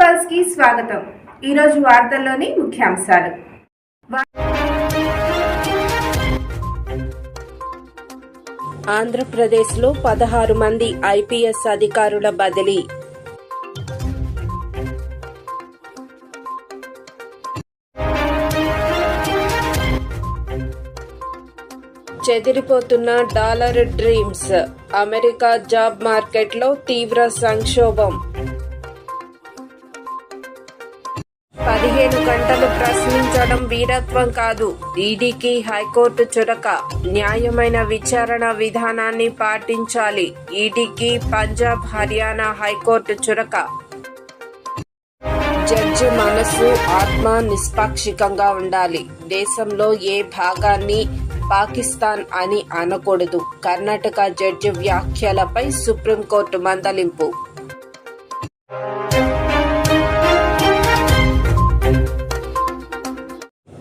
పల్స్కి స్వాగతం. ఈరోజు వార్తల్లోని ముఖ్యాంశాలు. ఆంధ్రప్రదేశ్లో పదహారు మంది ఐపీఎస్ అధికారుల బదిలీ. చెదిరిపోతున్న డాలర్ డ్రీమ్స్. అమెరికా జాబ్ మార్కెట్లో తీవ్ర సంక్షోభం. పదిహేను గంటలు ప్రశ్నించడం వీరత్వం కాదు. ఈడీకి హైకోర్టు చురక న్యాయమైన విచారణ విధానాన్ని పాటించాలి. ఈడీకి పంజాబ్ హర్యానా హైకోర్టు చురక. జడ్జి మనసు ఆత్మ నిష్పాక్షికంగా ఉండాలి. దేశంలో ఏ భాగాన్ని పాకిస్తాన్ అని అనకూడదు. కర్ణాటక జడ్జి వ్యాఖ్యలపై సుప్రీంకోర్టు మందలింపు.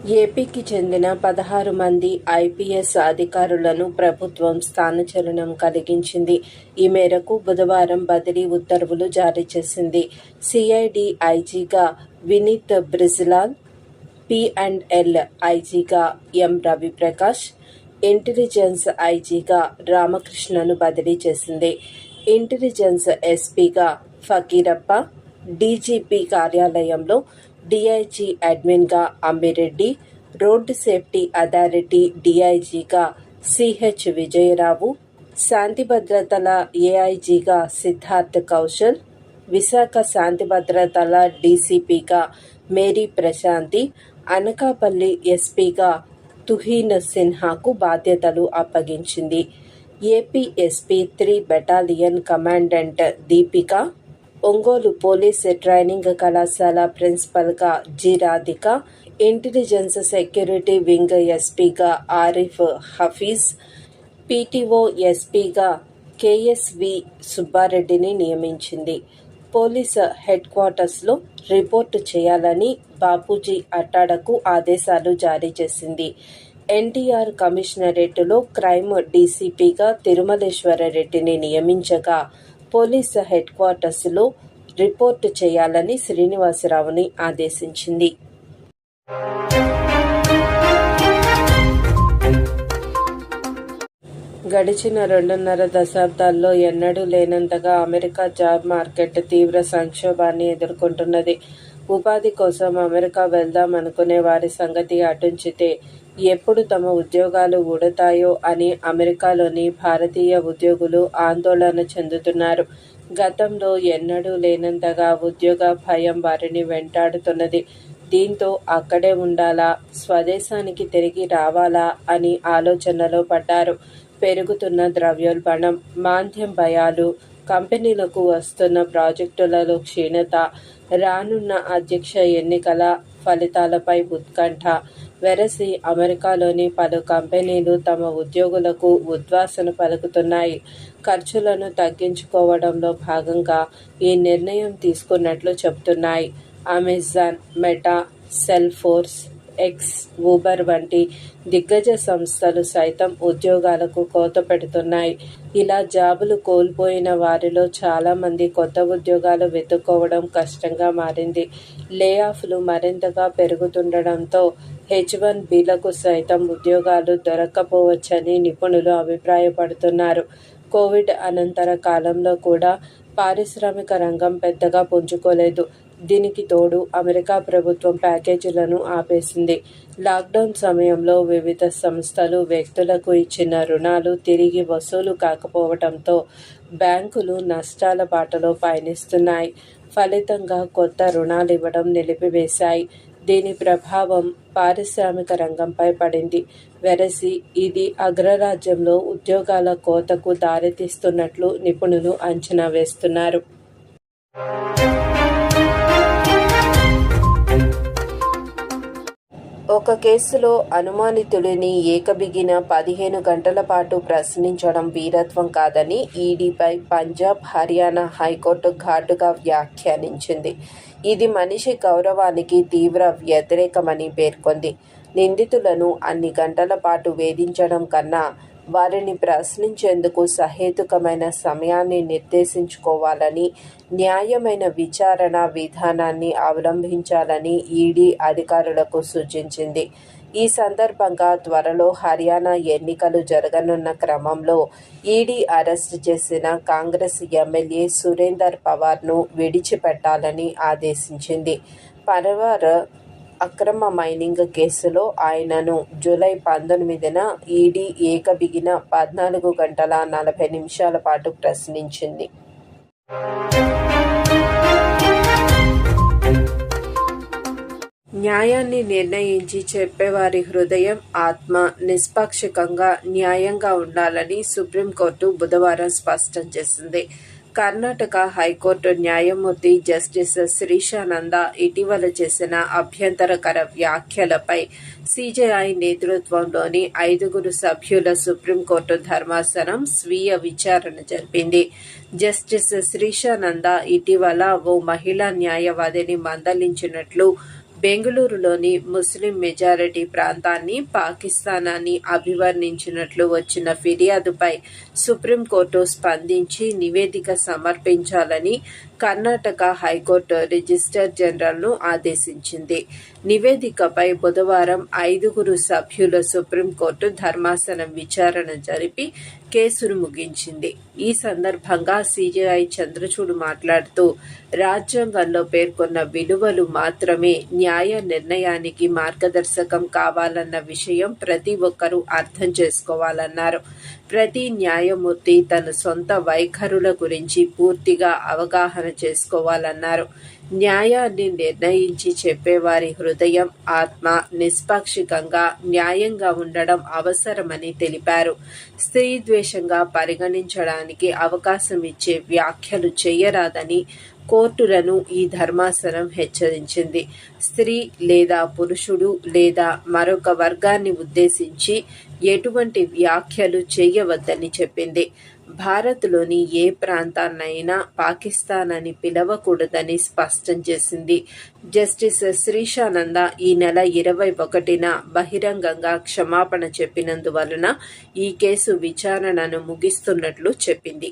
ఏపీకి చెందిన పదహారు మంది ఐపీఎస్ అధికారులను ప్రభుత్వం స్థానచలనం కలిగించింది. ఈ మేరకు బుధవారం బదిలీ ఉత్తర్వులు జారీ చేసింది. CID ఐజీగా Vineet Brijlal P and L ఐజీగా M Raviprakash intelligence ఐజీగా రామకృష్ణను బదిలీ చేసింది. ఇంటెలిజెన్స్ ఎస్పీగా ఫకీరప్ప డీజీపీ కార్యాలయంలో డిఐజీ అడ్మిన్గా అమ్మిరెడ్డి రోడ్డు సేఫ్టీ అథారిటీ డిఐజీగా సిహెచ్ విజయరావు శాంతి భద్రతల ఏఐజీగా సిద్ధార్థ్ కౌశల్ విశాఖ శాంతి భద్రతల డీసీపీగా మేరీ ప్రశాంతి అనకాపల్లి ఎస్పీగా తుహీన్ సిన్హాకు బాధ్యతలు అప్పగించింది. AP SP three battalion commandant Deepika Ongole police training కళాశాల ప్రిన్సిపల్గా G Radhika intelligence security wing ఎస్పీగా ఆరిఫ్ హఫీజ్ పీటీఓ ఎస్పీగా కేఎస్వి సుబ్బారెడ్డిని నియమించింది. పోలీస్ హెడ్ క్వార్టర్స్లో రిపోర్టు చేయాలని బాపూజీ అట్టాడకు ఆదేశాలు జారీ చేసింది. ఎన్టీఆర్ కమిషనరేట్లో క్రైమ్ డీసీపీగా తిరుమలేశ్వర రెడ్డిని నియమించగా పోలీస్ హెడ్ క్వార్టర్స్లో రిపోర్టు చేయాలని శ్రీనివాసరావుని ఆదేశించింది. గడిచిన రెండున్నర దశాబ్దాల్లో ఎన్నడూ లేనంతగా అమెరికా జాబ్ మార్కెట్ తీవ్ర సంక్షోభాన్ని ఎదుర్కొంటున్నది. ఉపాధి కోసం అమెరికా వెళ్దాం అనుకునే వారి సంగతి అటుంచితే ఎప్పుడు తమ ఉద్యోగాలు ఊడతాయో అని అమెరికాలోని భారతీయ ఉద్యోగులు ఆందోళన చెందుతున్నారు. గతంలో ఎన్నడూ లేనంతగా ఉద్యోగ భయం వారిని వెంటాడుతున్నది. దీంతో అక్కడే ఉండాలా స్వదేశానికి తిరిగి రావాలా అని ఆలోచనలో పడ్డారు. పెరుగుతున్న ద్రవ్యోల్బణం మాంద్యం భయాలు కంపెనీలకు వస్తున్న ప్రాజెక్టులలో క్షీణత రానున్న అధ్యక్ష ఎన్నికల ఫలితాలపై ఉత్కంఠ వెరసి అమెరికాలోని పలు కంపెనీలు తమ ఉద్యోగులకు ఉద్వాసన పలుకుతున్నాయి. ఖర్చులను తగ్గించుకోవడంలో భాగంగా ఈ నిర్ణయం తీసుకున్నట్లు చెబుతున్నాయి. Amazon Meta Salesforce X Uber వంటి దిగ్గజ సంస్థలు సైతం ఉద్యోగాలకు కోత పెడుతున్నాయి. ఇలా జాబులు కోల్పోయిన వారిలో చాలామంది కొత్త ఉద్యోగాలు వెతుక్కోవడం కష్టంగా మారింది. లే ఆఫ్లు మరింతగా పెరుగుతుండడంతో హెచ్ వన్ బీలకు సైతం ఉద్యోగాలు దొరక్కపోవచ్చని నిపుణులు అభిప్రాయపడుతున్నారు. కోవిడ్ అనంతర కాలంలో కూడా పారిశ్రామిక రంగం పెద్దగా పుంజుకోలేదు. దీనికి తోడు అమెరికా ప్రభుత్వం ప్యాకేజీలను ఆపేసింది. లాక్డౌన్ సమయంలో వివిధ సంస్థలు వ్యక్తులకు ఇచ్చిన రుణాలు తిరిగి వసూలు కాకపోవడంతో బ్యాంకులు నష్టాల బాటలో పయనిస్తున్నాయి. ఫలితంగా కొత్త రుణాలు ఇవ్వడం నిలిపివేశాయి. దీని ప్రభావం పారిశ్రామిక రంగంపై పడింది. వెరసి ఇది అగ్రరాజ్యంలో ఉద్యోగాల కోతకు దారితీస్తున్నట్లు నిపుణులు అంచనా వేస్తున్నారు. ఒక కేసులో అనుమానితుడిని ఏకబిగిన పదిహేను గంటల పాటు ప్రశ్నించడం వీరత్వం కాదని ఈడీపై పంజాబ్ హర్యానా హైకోర్టు ఘాటుగా వ్యాఖ్యానించింది. ఇది మనిషి గౌరవానికి తీవ్ర వ్యతిరేకమని పేర్కొంది. నిందితులను అన్ని గంటల పాటు వేధించడం కన్నా వారిని ప్రశ్నించేందుకు సహేతుకమైన సమయాన్ని నిర్దేశించుకోవాలని న్యాయమైన విచారణ విధానాన్ని అవలంబించాలని ఈడీ అధికారులకు సూచించింది. ఈ సందర్భంగా త్వరలో హర్యానా ఎన్నికలు జరగనున్న క్రమంలో ఈడీ అరెస్ట్ చేసిన కాంగ్రెస్ ఎమ్మెల్యే సురేందర్ పవార్ను విడిచిపెట్టాలని ఆదేశించింది. పరవార్ అక్రమ మైనింగ్ కేసులో ఆయనను జూలై పంతొమ్మిదిన ఈడీ ఏకబిగిన పద్నాలుగు గంటల నలభై నిమిషాల పాటు ప్రశ్నించింది. న్యాయాన్ని నిర్ణయించి చెప్పేవారి హృదయం ఆత్మ నిష్పాక్షికంగా న్యాయంగా ఉండాలని సుప్రీంకోర్టు బుధవారం స్పష్టం చేసింది. కర్ణాటక హైకోర్టు న్యాయమూర్తి జస్టిస్ శ్రీశానంద ఇటీవల చేసిన అభ్యంతరకర వ్యాఖ్యలపై సిజేఐ నేతృత్వంలోని ఐదుగురు సభ్యుల సుప్రీంకోర్టు ధర్మాసనం స్వీయ విచారణ జరిపింది. జస్టిస్ శ్రీశానంద ఇటీవల ఓ మహిళా న్యాయవాదిని మందలించినట్లు బెంగళూరులోని ముస్లిం మెజారిటీ ప్రాంతాన్ని పాకిస్తాన్ అని అభివర్ణించినట్లు వచ్చిన ఫిర్యాదుపై సుప్రీంకోర్టు స్పందించి నివేదిక సమర్పించాలని కర్ణాటక హైకోర్టు రిజిస్టర్ జనరల్ను ఆదేశించింది. నివేదికపై బుధవారం ఐదుగురు సభ్యుల సుప్రీంకోర్టు ధర్మాసనం విచారణ జరిపి కేసును ముగించింది. ఈ సందర్భంగా సిజేఐ చంద్రచూడ్ మాట్లాడుతూ రాజ్యాంగంలో పేర్కొన్న విలువలు మాత్రమే న్యాయ నిర్ణయానికి మార్గదర్శకం కావాలన్న విషయం ప్రతి ఒక్కరూ అర్థం చేసుకోవాలన్నారు. ప్రతి న్యాయమూర్తి తన సొంత వైఖరుల గురించి పూర్తిగా అవగాహన చేసుకోవాలన్నారు. న్యాయాన్ని నిర్ణయించి చెప్పేవారి హృదయం ఆత్మ నిష్పాక్షికంగా న్యాయంగా ఉండడం అవసరమని తెలిపారు. స్త్రీ ద్వేషంగా పరిగణించడానికి అవకాశం ఇచ్చే వ్యాఖ్యలు చేయరాదని కోర్టులను ఈ ధర్మాసనం హెచ్చరించింది. స్త్రీ లేదా పురుషుడు లేదా మరొక వర్గాన్ని ఉద్దేశించి ఎటువంటి వ్యాఖ్యలు చేయవద్దని చెప్పింది. భారత్లోని ఏ ప్రాంతాన్నైనా పాకిస్తాన్ అని పిలవకూడదని స్పష్టం చేసింది. జస్టిస్ శ్రీశానంద ఈ నెల ఇరవై ఒకటిన బహిరంగంగా క్షమాపణ చెప్పినందువలన ఈ కేసు విచారణను ముగిస్తున్నట్లు చెప్పింది.